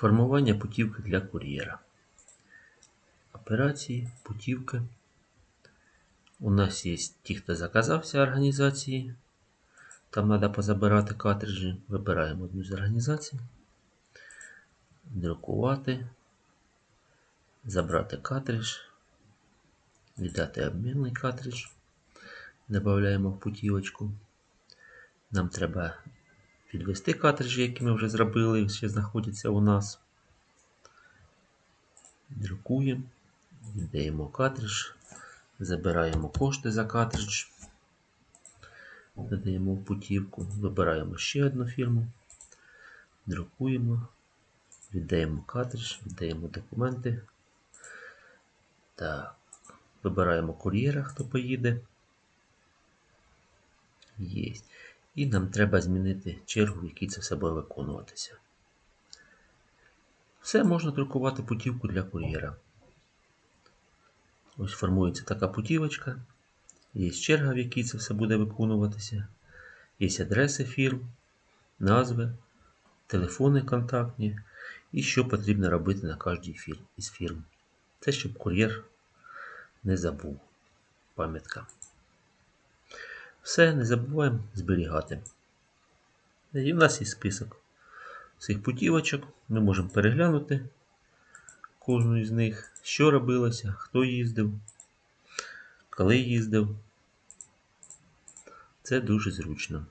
Формування путівки для кур'єра. Операції, путівки. У нас є ті, хто заказався організації. Там треба позабирати картриджі. Вибираємо одну з організацій. Друкувати. Забрати картридж. Віддати обмінний картридж. Додаємо в путівочку. Нам треба підвести картриджі, які ми вже зробили, ще знаходяться у нас. Друкуємо, віддаємо картридж, забираємо кошти за картридж, додаємо путівку, вибираємо ще одну фірму, друкуємо, віддаємо картридж, віддаємо документи. Так, вибираємо кур'єра, хто поїде. Є. І нам треба змінити чергу, в якій це все буде виконуватися. Все можна друкувати путівку для кур'єра. Ось формується така путівочка. Є черга, в якій це все буде виконуватися. Є адреси фірм, назви, телефони контактні і що потрібно робити на кожній із фірм. Це щоб кур'єр не забув. Пам'ятка. Все, не забуваємо зберігати. І в нас є список цих путівочок. Ми можемо переглянути кожну із них, що робилося, хто їздив, коли їздив. Це дуже зручно.